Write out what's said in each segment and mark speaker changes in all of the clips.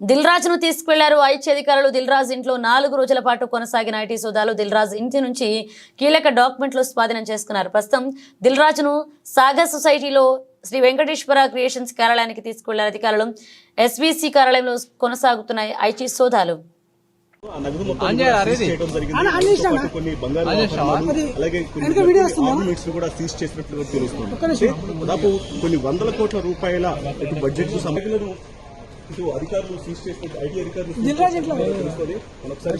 Speaker 1: దిల్ రాజును తీసుకువెళ్ళారు. ఐటీ అధికారులు దిల్ రాజు ఇంట్లో నాలుగు రోజుల పాటు కొనసాగిన ఐటీ సోదాలు దిల్ రాజు ఇంటి నుంచి కీలక డాక్యుమెంట్లు స్వాధీనం చేసుకున్నారు. ప్రస్తుతం దిల్ రాజును సాగర్ సొసైటీలో శ్రీ వెంకటేశ్వర క్రియేషన్స్ కార్యాలయానికి తీసుకువెళ్ళారు. అధికారులు ఎస్బీసీ కార్యాలయంలో కొనసాగుతున్నాయి ఐటీ సోదాలు.
Speaker 2: కొన్ని బంగారు ఆభరణాలు, అలాగే కొన్ని ఆర్నమెంట్స్ను కూడా సీజ్ చేసినట్లు కూడా తెలుస్తుంది అంటే దాదాపు కొన్ని వందల కోట్ల రూపాయల బడ్జెట్కు ఇటు అధికారులు సీజ్ చేసిన ఐటీ అధికారులు seize చేసినట్లు తెలుస్తుంది మనం ఒకసారి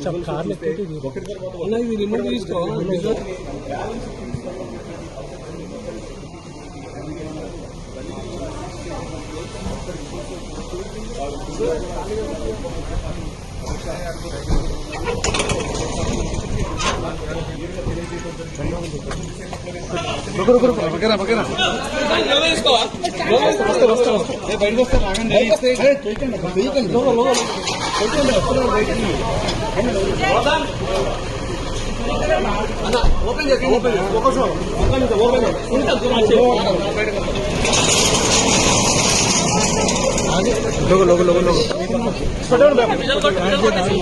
Speaker 2: रुको रुको रुको वगैरह वगैरह
Speaker 3: ఓపెన్ చేసి
Speaker 2: open open open open logo logo logo logo
Speaker 3: పెట్టండి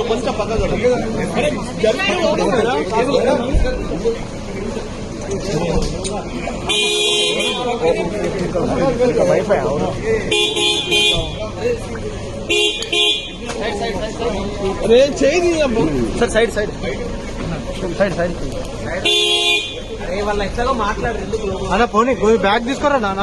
Speaker 2: ఒకటి తర్వాత ఒకటి
Speaker 3: sir side side. Side side. అన్న పోనీ పోయి బ్యాగ్ తీసుకోరా నాన్న.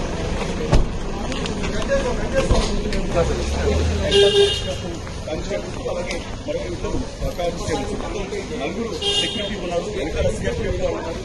Speaker 2: అలాగే మరో ఇద్దరు కానిస్టేబుల్స్ నలుగురు సెక్యూరిటీ ఉన్నారు వెనకాల సిఆర్పీఎఫ్ ఉన్నారు.